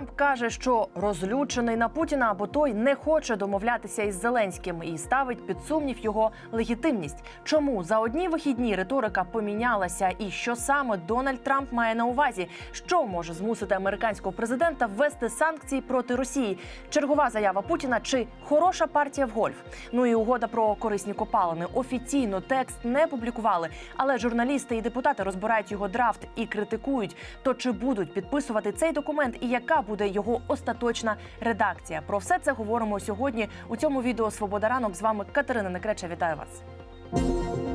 Трамп каже, що розлючений на Путіна, або той не хоче домовлятися із Зеленським і ставить під сумнів його легітимність. Чому за одні вихідні риторика помінялася, і що саме Дональд Трамп має на увазі, що може змусити американського президента ввести санкції проти Росії? Чергова заява Путіна чи хороша партія в гольф? Ну і угода про корисні копалини. Офіційно текст не публікували, але журналісти і депутати розбирають його драфт і критикують. То чи будуть підписувати цей документ і яка буде його остаточна редакція? Про все це говоримо сьогодні у цьому відео Свобода ранок. З вами Катерина Некреча. Вітаю вас.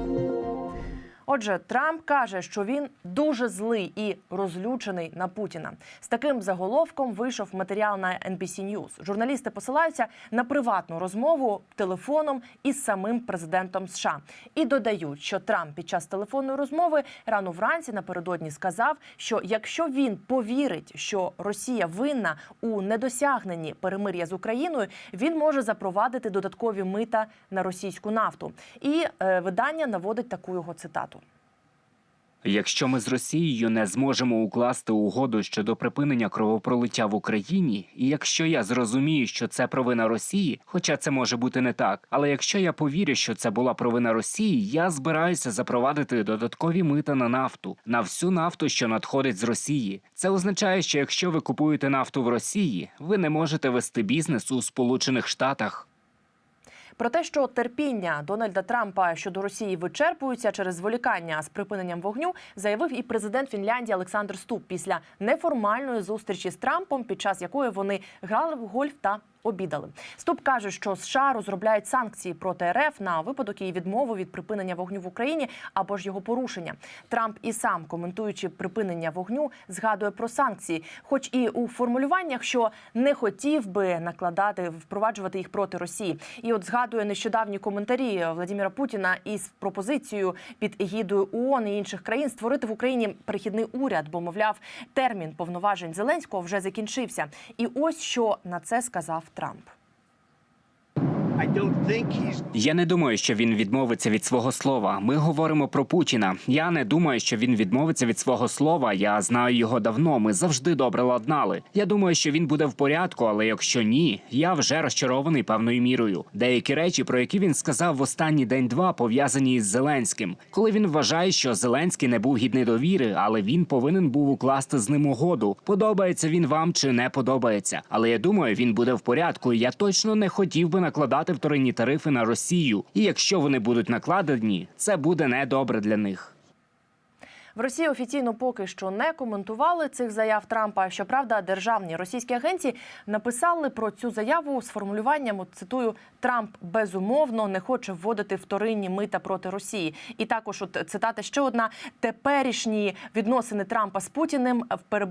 Отже, Трамп каже, що він дуже злий і розлючений на Путіна. З таким заголовком вийшов матеріал на NBC News. Журналісти посилаються на приватну розмову телефоном із самим президентом США і додають, що Трамп під час телефонної розмови рано вранці напередодні сказав, що якщо він повірить, що Росія винна у недосягненні перемир'я з Україною, він може запровадити додаткові мита на російську нафту. І е, видання наводить таку його цитату. Якщо ми з Росією не зможемо укласти угоду щодо припинення кровопролиття в Україні, і якщо я зрозумію, що це провина Росії, хоча це може бути не так, але якщо я повірю, що це була провина Росії, я збираюся запровадити додаткові мита на нафту, на всю нафту, що надходить з Росії. Це означає, що якщо ви купуєте нафту в Росії, ви не можете вести бізнес у Сполучених Штатах. Про те, що терпіння Дональда Трампа щодо Росії вичерпується через зволікання з припиненням вогню, заявив і президент Фінляндії Олександр Ступ після неформальної зустрічі з Трампом, під час якої вони грали в гольф та обідали. Ступ каже, що США розробляють санкції проти РФ на випадок її відмови від припинення вогню в Україні або ж його порушення. Трамп і сам коментуючи припинення вогню, згадує про санкції, хоч і у формулюваннях, що не хотів би накладати впроваджувати їх проти Росії. І от згадує нещодавні коментарі Владимира Путіна із пропозицією під егідою ООН і інших країн створити в Україні перехідний уряд, бо мовляв, термін повноважень Зеленського вже закінчився. І ось що на це сказав Трамп. Я не думаю, що він відмовиться від свого слова. Ми говоримо про Путіна. Я не думаю, що він відмовиться від свого слова. Я знаю його давно. Ми завжди добре ладнали. Я думаю, що він буде в порядку, але якщо ні, я вже розчарований певною мірою. Деякі речі, про які він сказав в останній день-два, пов'язані із Зеленським, коли він вважає, що Зеленський не був гідний довіри, але він повинен був укласти з ним угоду. Подобається він вам чи не подобається. Але я думаю, він буде в порядку. і Я точно не хотів би накладати вторинні тарифи на Росію. І якщо вони будуть накладені, це буде недобре для них. В Росії офіційно поки що не коментували цих заяв Трампа. Щоправда, державні російські агенції написали про цю заяву з формулюванням. Цитую Трамп безумовно не хоче вводити вторинні мита проти Росії. І також от цитата ще одна: теперішні відносини Трампа з Путіним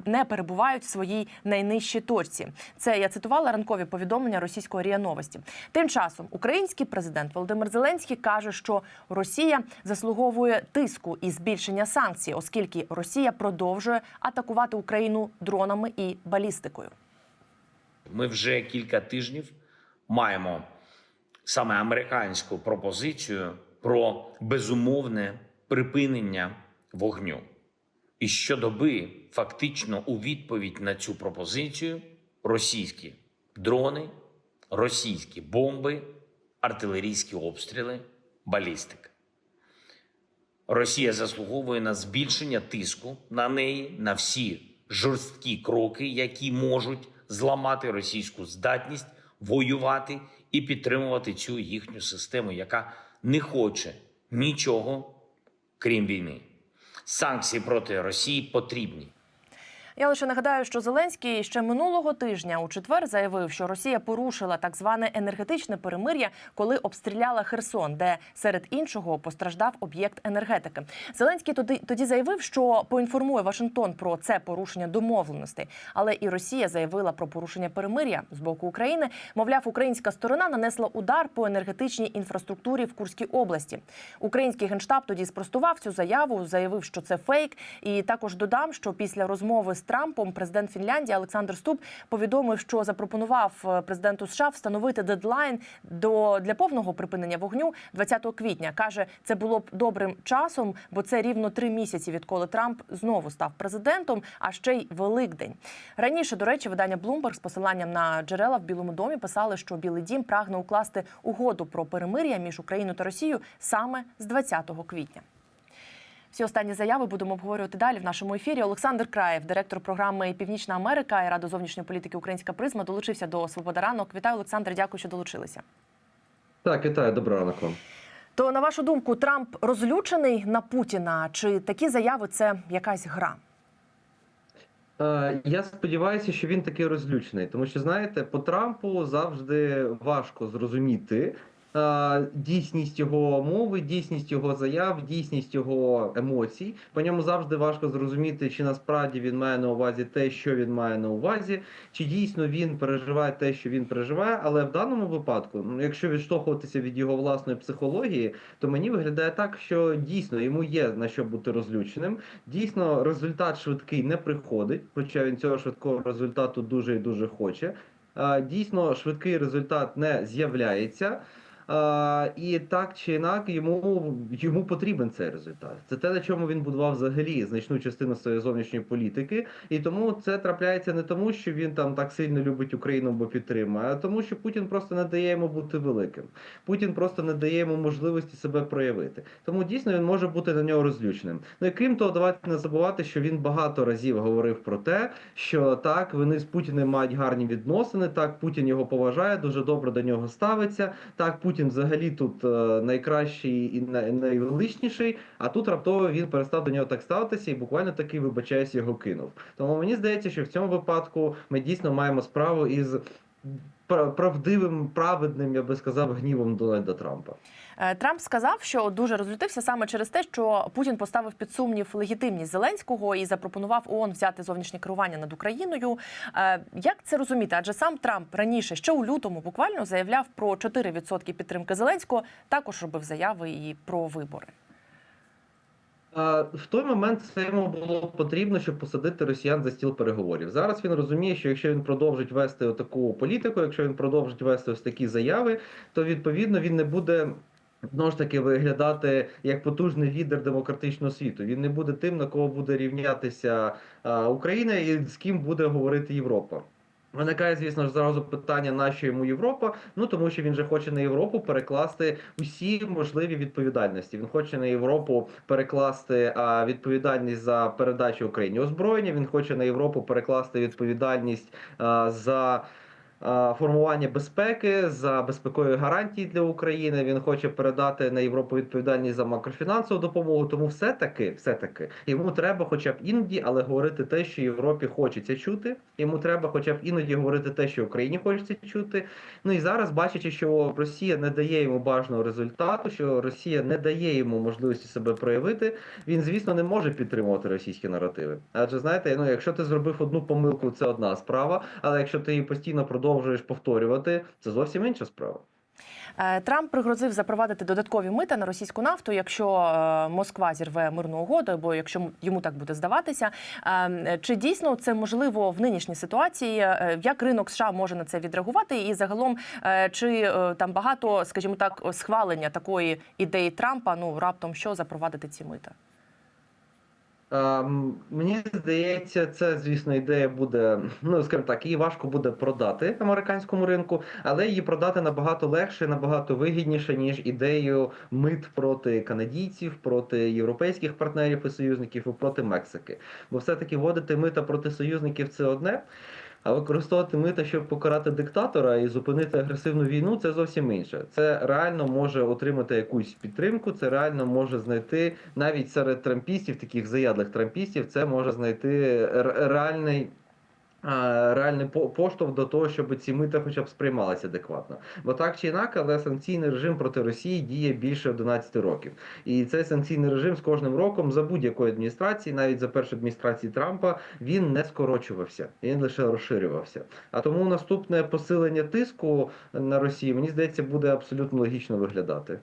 не перебувають в своїй найнижчій точці. Це я цитувала ранкові повідомлення російської РІА Новості. Тим часом український президент Володимир Зеленський каже, що Росія заслуговує тиску і збільшення санкцій, оскільки Росія продовжує атакувати Україну дронами і балістикою. Ми вже кілька тижнів маємо саме американську пропозицію про безумовне припинення вогню. І щодоби, фактично, у відповідь на цю пропозицію російські дрони, російські бомби, артилерійські обстріли, балістика. Росія заслуговує на збільшення тиску на неї, на всі жорсткі кроки, які можуть зламати російську здатність воювати і підтримувати цю їхню систему, яка не хоче нічого крім війни. Санкції проти Росії потрібні. Я лише нагадаю, що Зеленський ще минулого тижня у четвер заявив, що Росія порушила так зване енергетичне перемир'я, коли обстріляла Херсон, де серед іншого постраждав об'єкт енергетики. Зеленський тоді тоді заявив, що поінформує Вашингтон про це порушення домовленостей. Але і Росія заявила про порушення перемир'я з боку України. Мовляв, українська сторона нанесла удар по енергетичній інфраструктурі в Курській області. Український генштаб тоді спростував цю заяву, заявив, що це фейк, і також додам, що після розмови з Трампом, президент Фінляндії Олександр Ступ повідомив, що запропонував е, президенту США встановити дедлайн до для повного припинення вогню 20 квітня. каже, це було б добрим часом, бо це рівно три місяці, відколи Трамп знову став президентом, а ще й Великдень. Раніше, до речі, видання Bloomberg з посиланням на джерела в Білому домі писали, що Білий Дім прагне укласти угоду про перемир'я між Україною та Росією саме з 20 квітня. Всі останні заяви будемо обговорювати далі в нашому ефірі. Олександр Краєв, директор програми Північна Америка і Рада зовнішньої політики Українська призма, долучився до Свобода ранок. Вітаю, Олександр. Дякую, що долучилися. Так, вітаю, доброго ранок вам. То на вашу думку, Трамп розлючений на Путіна? Чи такі заяви це якась гра? Е, Я сподіваюся, що він таки розлючений, тому що знаєте, по Трампу завжди важко зрозуміти дійсність його мови, дійсність його заяв, дійсність його емоцій. По ньому завжди важко зрозуміти, чи насправді він має на увазі те, що він має на увазі, чи дійсно він переживає те, що він переживає. Але в даному випадку, ну, якщо відштовхуватися від його власної психології, то мені виглядає так, що дійсно йому є на що бути розлюченим. Дійсно, результат швидкий не приходить, хоча він цього швидкого результату дуже і дуже хоче. Дійсно, швидкий результат не з'являється. І так чи інак йому, йому потрібен цей результат. Це те, на чому він будував взагалі значну частину своєї зовнішньої політики. І тому це трапляється не тому, що він там так сильно любить Україну або підтримує, а тому, що Путін просто не дає йому бути великим. Путін просто не дає йому можливості себе проявити. Тому дійсно він може бути на нього розлюченим. Ну і крім того, давайте не забувати, що він багато разів говорив про те, що так вони з Путіним мають гарні відносини. Так, Путін його поважає, дуже добре до нього ставиться. Так, Путін взагалі тут е, найкращий і найвеличніший. А тут раптово він перестав до нього так ставитися і буквально таки вибачаюсь, його кинув. Тому мені здається, що в цьому випадку ми дійсно маємо справу із правдивим, праведним, я би сказав, гнівом Дональда Трампа. Е, Трамп сказав, що дуже розлютився саме через те, що Путін поставив під сумнів легітимність Зеленського і запропонував ООН взяти зовнішнє керування над Україною. Е, Як це розуміти? Адже сам Трамп раніше, ще у лютому, буквально заявляв про 4% підтримки Зеленського. Також робив заяви і про вибори. В той момент це йому було потрібно, щоб посадити росіян за стіл переговорів. Зараз він розуміє, що якщо він продовжить вести таку політику, якщо він продовжить вести ось такі заяви, то відповідно він не буде. Знову ж таки виглядати як потужний лідер демократичного світу. Він не буде тим, на кого буде рівнятися Україна і з ким буде говорити Європа. Виникає, звісно ж, зразу питання, нащо йому Європа? Ну тому що він же хоче на Європу перекласти усі можливі відповідальності. Він хоче на Європу перекласти а, відповідальність за передачу Україні озброєння. Він хоче на Європу перекласти відповідальність а, за. А, Формування безпеки за безпекові гарантії для України він хоче передати на Європу відповідальність за макрофінансову допомогу. Тому все таки, все таки йому треба, хоча б іноді, але говорити те, що Європі хочеться чути. Йому треба, хоча б іноді говорити те, що Україні хочеться чути. Ну і зараз, бачачи, що Росія не дає йому бажаного результату, що Росія не дає йому можливості себе проявити. Він, звісно, не може підтримувати російські наративи. Адже знаєте, ну якщо ти зробив одну помилку, це одна справа. Але якщо ти її постійно продовжуєш повторювати, це зовсім інша справа. Е, Трамп пригрозив запровадити додаткові мита на російську нафту, якщо е, Москва зірве мирну угоду, або якщо йому так буде здаватися. Е, Чи дійсно це можливо в нинішній ситуації? Як ринок США може на це відреагувати? І загалом, чи там багато, скажімо так, схвалення такої ідеї Трампа? Ну раптом що запровадити ці мита? Ем, Мені здається, це, звісно, ідея буде, ну скажімо так, її важко буде продати американському ринку, але її продати набагато легше, набагато вигідніше, ніж ідею мит проти канадійців, проти європейських партнерів і союзників і проти Мексики. Бо все-таки вводити мита проти союзників це одне. А використовувати мита, щоб покарати диктатора і зупинити агресивну війну, це зовсім інше. Це реально може отримати якусь підтримку. Це реально може знайти навіть серед трампістів, таких заядлих трампістів, це може знайти реальний. Реальний поштовх до того, щоб ці мита хоча б сприймалися адекватно. Бо так чи інакше, але санкційний режим проти Росії діє більше 11 років. І цей санкційний режим з кожним роком за будь-якої адміністрації, навіть за першої адміністрації Трампа, він не скорочувався, він лише розширювався. А тому наступне посилення тиску на Росію, мені здається, буде абсолютно логічно виглядати.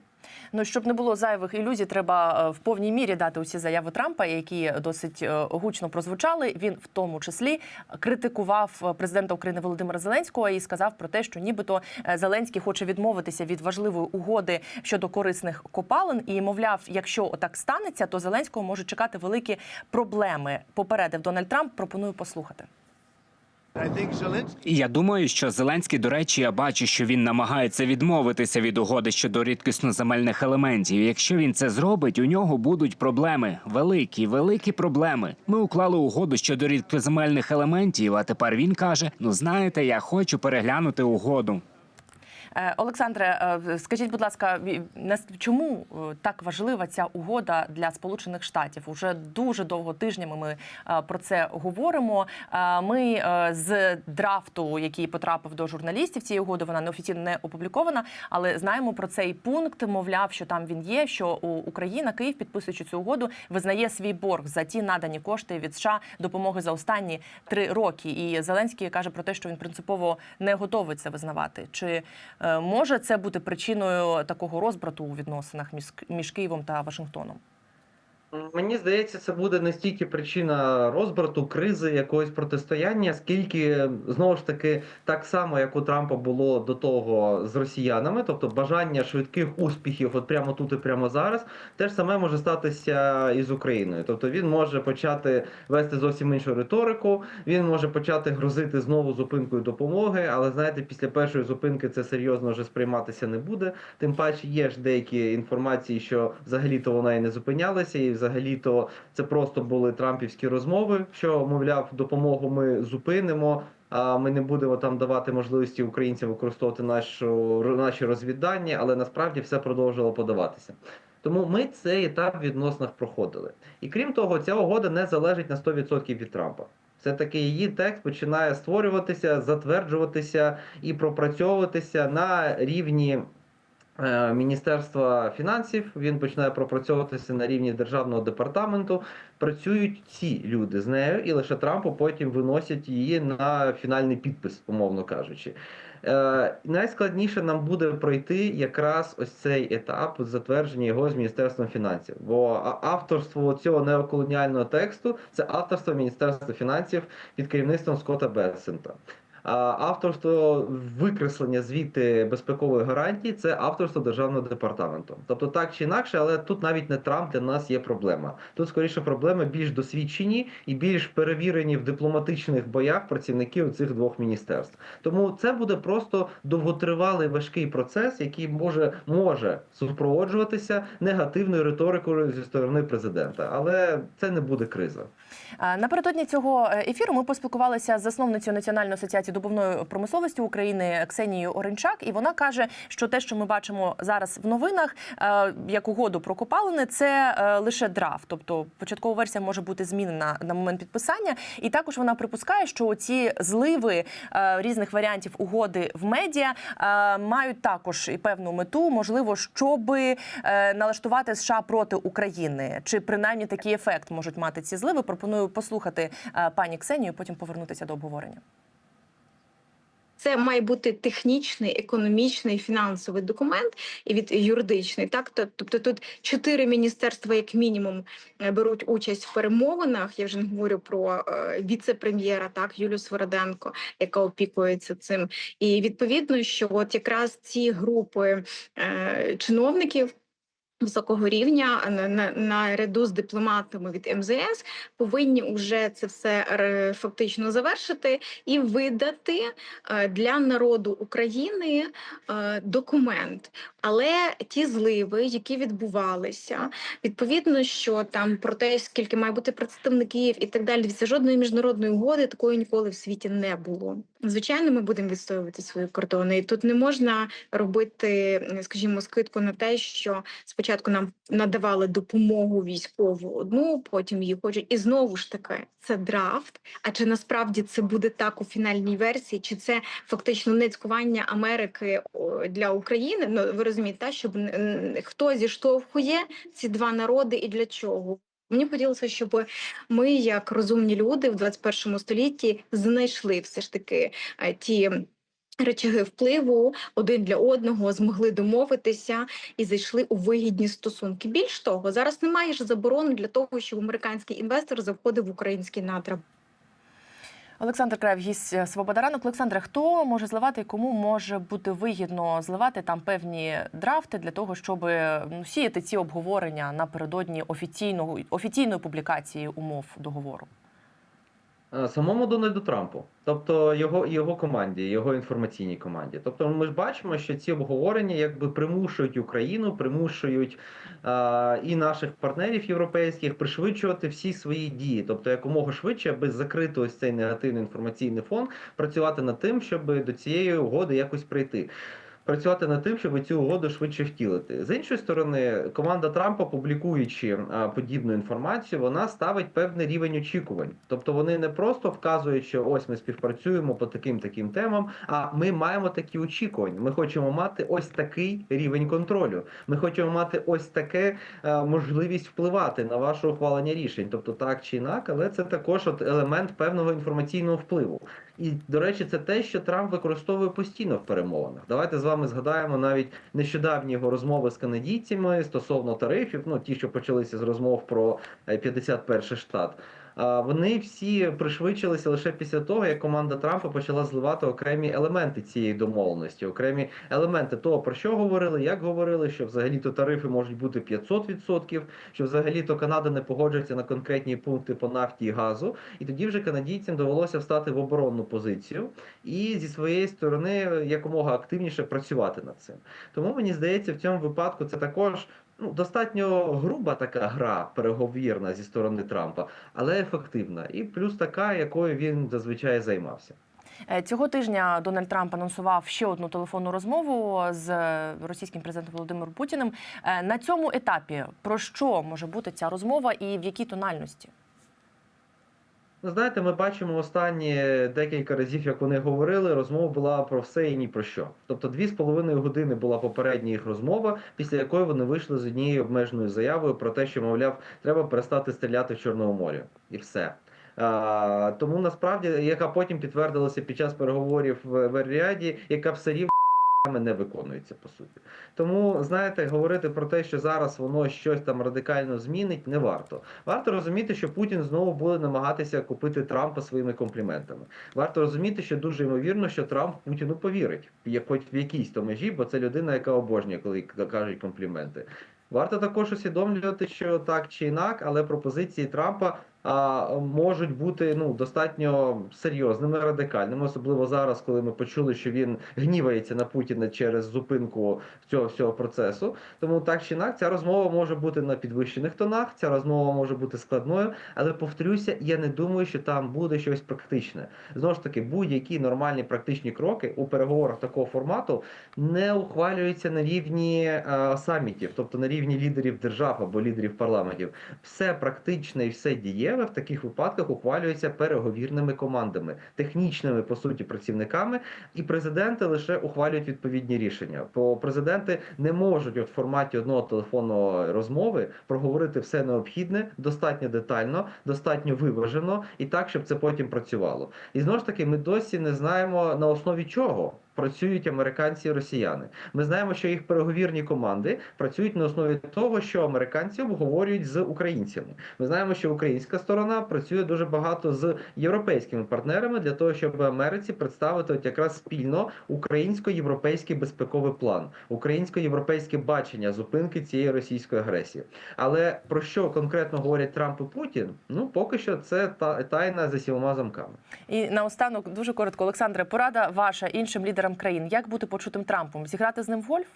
Ну щоб не було зайвих ілюзій, треба е, в повній мірі дати усі заяви Трампа, які досить е, гучно прозвучали. Він в тому числі критикував е, президента України Володимира Зеленського і сказав про те, що нібито Зеленський хоче відмовитися від важливої угоди щодо корисних копалин. І мовляв, якщо отак станеться, то Зеленського можуть чекати великі проблеми. Попередив Дональд Трамп. Пропоную послухати. І я думаю, що Зеленський, до речі, я бачу, що він намагається відмовитися від угоди щодо рідкісноземельних елементів. Якщо він це зробить, у нього будуть проблеми. Великі, великі проблеми. Ми уклали угоду щодо рідкоземельних елементів. А тепер він каже: Ну знаєте, я хочу переглянути угоду. Е, Олександре, е, скажіть, будь ласка, чому е, так важлива ця угода для Сполучених Штатів? Уже дуже довго тижнями ми про це говоримо. Ми з драфту, який потрапив до журналістів цієї угоди, вона неофіційно не опублікована, але знаємо про цей пункт. Мовляв, що там він є. Що Україна, Київ, підписуючи цю угоду, визнає свій борг за ті надані кошти від США допомоги за останні три роки. І Зеленський каже про те, що він принципово не готовий це визнавати. Чи може це бути причиною такого розбрату у відносинах між, між Києвом та Вашингтоном? Мені здається, це буде не стільки причина розбрату, кризи, якогось протистояння, скільки знову ж таки так само, як у Трампа було до того з росіянами, тобто бажання швидких успіхів, от прямо тут і прямо зараз, те ж саме може статися і з Україною. Тобто він може почати вести зовсім іншу риторику. Він може почати грозити знову зупинкою допомоги, але знаєте, після першої зупинки це серйозно вже сприйматися не буде. Тим паче є ж деякі інформації, що взагалі-то вона і не зупинялася, і взагалі-то це просто були трампівські розмови, що мовляв, допомогу ми зупинимо. А ми не будемо там давати можливості українцям використовувати нашу наші розвіддані, але насправді все продовжувало подаватися. Тому ми цей етап в відносинах проходили. І крім того, ця угода не залежить на 100% від Трампа. Все-таки її текст починає створюватися, затверджуватися і пропрацьовуватися на рівні Міністерства фінансів. Він починає пропрацьовуватися на рівні державного департаменту. Працюють ці люди з нею, і лише Трампу потім виносять її на фінальний підпис, умовно кажучи. Е, найскладніше нам буде пройти якраз ось цей етап затвердження його з Міністерством фінансів. Бо авторство цього неоколоніального тексту це авторство Міністерства фінансів під керівництвом Скотта Бессента. Авторство викреслення звідти безпекової гарантії це авторство державного департаменту. Тобто так чи інакше, але тут навіть не Трамп для нас є проблема. Тут скоріше проблеми більш досвідчені і більш перевірені в дипломатичних боях працівників цих двох міністерств. Тому це буде просто довготривалий важкий процес, який може може супроводжуватися негативною риторикою зі сторони президента, але це не буде криза. Напередодні цього е, ефіру ми поспілкувалися з засновницею Національної асоціації добувної промисловості України Ксенією Оренчак, і вона каже, що те, що ми бачимо зараз в новинах, е, як угоду про копалини, це е, лише драфт. Тобто початкова версія може бути змінена на момент підписання. І також вона припускає, що ці зливи е, різних варіантів угоди в медіа мають також і певну мету, можливо, щоби е, налаштувати США проти України, чи принаймні такий ефект можуть мати ці зливи. Пропоную послухати пані Ксенію, потім повернутися до обговорення. Це має бути технічний, економічний, фінансовий документ і від юридичний. Так, тобто тут чотири міністерства, як мінімум, е, беруть участь в перемовинах. Я вже не говорю про е, віце-прем'єра, так Юлію Свороденко, яка опікується цим. І відповідно, що от якраз ці групи е, чиновників. Високого рівня на, на, наряду з дипломатами від МЗС повинні вже це все фактично завершити і видати е, для народу України е, документ. Але ті зливи, які відбувалися, відповідно, що там про те, скільки має бути представників і так далі, це жодної міжнародної угоди такої ніколи в світі не було. Звичайно, ми будемо відстоювати свої кордони, і тут не можна робити, скажімо, скидку на те, що спочатку нам надавали допомогу військову одну, потім її хочуть, і знову ж таки це драфт. А чи насправді це буде так у фінальній версії, чи це фактично не цькування Америки для України? Ну ви розумієте, та, щоб хто зіштовхує ці два народи і для чого? Мені хотілося, щоб ми, як розумні люди в 21 столітті, знайшли все ж таки е, ті Речаги впливу один для одного змогли домовитися і зайшли у вигідні стосунки. Більш того, зараз немає ж заборони для того, щоб американський інвестор заходив в український надра. Олександр Краєв, гість е, Свобода ранок. Олександре, хто може зливати і кому може бути вигідно зливати там певні драфти для того, щоб ну, сіяти ці обговорення напередодні офіційного офіційної публікації умов договору? Е, Самому Дональду Трампу, тобто його його команді, його інформаційній команді. Тобто, ми ж бачимо, що ці обговорення якби примушують Україну, примушують а, і наших партнерів європейських пришвидшувати всі свої дії, тобто якомога швидше, аби закрити ось цей негативний інформаційний фон, працювати над тим, щоб до цієї угоди якось прийти. Працювати над тим, щоб цю угоду швидше втілити. З іншої сторони, команда Трампа, публікуючи подібну інформацію, вона ставить певний рівень очікувань. Тобто вони не просто вказують, що ось ми співпрацюємо по таким таким темам, а ми маємо такі очікування. Ми хочемо мати ось такий рівень контролю. Ми хочемо мати ось таке е, можливість впливати на ваше ухвалення рішень, тобто так чи інак, але це також от елемент певного інформаційного впливу. І до речі, це те, що Трамп використовує постійно в перемовинах. Давайте з вами згадаємо навіть нещодавні його розмови з канадійцями стосовно тарифів. Ну ті, що почалися з розмов про е, 51 штат. Вони всі пришвидшилися лише після того, як команда Трампа почала зливати окремі елементи цієї домовленості, окремі елементи того, про що говорили, як говорили, що взагалі-то тарифи можуть бути 500%, що взагалі-то Канада не погоджується на конкретні пункти по нафті і газу. І тоді вже канадійцям довелося встати в оборонну позицію і зі своєї сторони якомога активніше працювати над цим. Тому мені здається, в цьому випадку це також ну, достатньо груба така гра переговірна зі сторони Трампа, але ефективна, і плюс така, якою він зазвичай займався. Е, Цього тижня Дональд Трамп анонсував ще одну телефонну розмову з російським президентом Володимиром Путіним. Е, На цьому етапі про що може бути ця розмова і в якій тональності? Ну, знаєте, ми бачимо останні декілька разів, як вони говорили, розмова була про все і ні про що. Тобто дві з половиною години була попередня їх розмова, після якої вони вийшли з однією обмеженою заявою про те, що, мовляв, треба перестати стріляти в Чорному морі. І все. А, тому насправді, яка потім підтвердилася під час переговорів в Верріаді, яка все рівно не виконується по суті. Тому знаєте, говорити про те, що зараз воно щось там радикально змінить, не варто. Варто розуміти, що Путін знову буде намагатися купити Трампа своїми компліментами. Варто розуміти, що дуже ймовірно, що Трамп Путіну повірить, як хоч в якійсь то межі, бо це людина, яка обожнює, коли кажуть компліменти. Варто також усвідомлювати, що так чи інак, але пропозиції Трампа можуть бути ну достатньо серйозними, радикальними, особливо зараз, коли ми почули, що він гнівається на Путіна через зупинку цього всього процесу. Тому так чи інак, ця розмова може бути на підвищених тонах, ця розмова може бути складною, але повторюся, я не думаю, що там буде щось практичне. Знову ж таки, будь-які нормальні практичні кроки у переговорах такого формату не ухвалюються на рівні е, самітів, тобто на рівні лідерів держав або лідерів парламентів. Все практичне і все дієве в таких випадках ухвалюється переговірними командами, технічними по суті працівниками, і президенти лише ухвалюють відповідні рішення. Бо президенти не можуть от в форматі одного телефонного розмови проговорити все необхідне достатньо детально, достатньо виважено і так, щоб це потім працювало. І знову ж таки, ми досі не знаємо на основі чого. Працюють американці і росіяни. Ми знаємо, що їх переговірні команди працюють на основі того, що американці обговорюють з українцями. Ми знаємо, що українська сторона працює дуже багато з європейськими партнерами для того, щоб Америці представити от якраз спільно українсько-європейський безпековий план, українсько-європейське бачення зупинки цієї російської агресії. Але про що конкретно говорять Трамп і Путін? Ну поки що це та тайна за сілома замками. І наостанок дуже коротко, Олександре, порада ваша іншим лідерам країн. Як бути почутим Трампом? Зіграти з ним в гольф?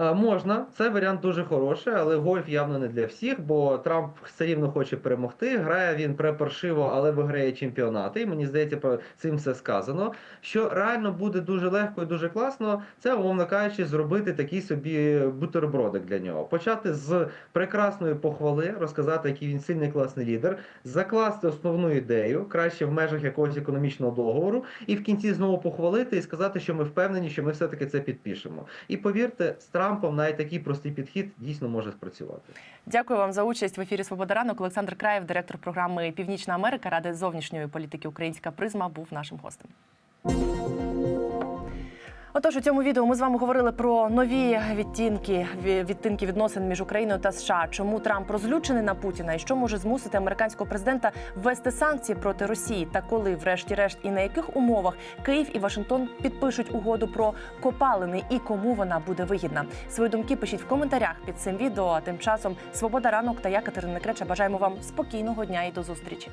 Е, Можна, це варіант дуже хороший, але гольф явно не для всіх, бо Трамп все рівно хоче перемогти. Грає він препаршиво, але виграє чемпіонати. І мені здається, про цим все сказано. Що реально буде дуже легко і дуже класно, це, умовно кажучи, зробити такий собі бутербродик для нього. Почати з прекрасної похвали, розказати, який він сильний класний лідер, закласти основну ідею, краще в межах якогось економічного договору, і в кінці знову похвалити і сказати, що ми впевнені, що ми все-таки це підпишемо. І повірте, з Трампом навіть такий простий підхід дійсно може спрацювати. Дякую вам за участь в ефірі Свобода ранок. Олександр Краєв, директор програми Північна Америка Ради зовнішньої політики Українська призма, був нашим гостем. Отож, у цьому відео ми з вами говорили про нові відтінки ві- відтинки відносин між Україною та США. Чому Трамп розлючений на Путіна і що може змусити американського президента ввести санкції проти Росії? Та коли, врешті-решт, і на яких умовах Київ і Вашингтон підпишуть угоду про копалини і кому вона буде вигідна? Свої думки пишіть в коментарях під цим відео. А тим часом Свобода ранок та я Катерина Креча бажаємо вам спокійного дня і до зустрічі.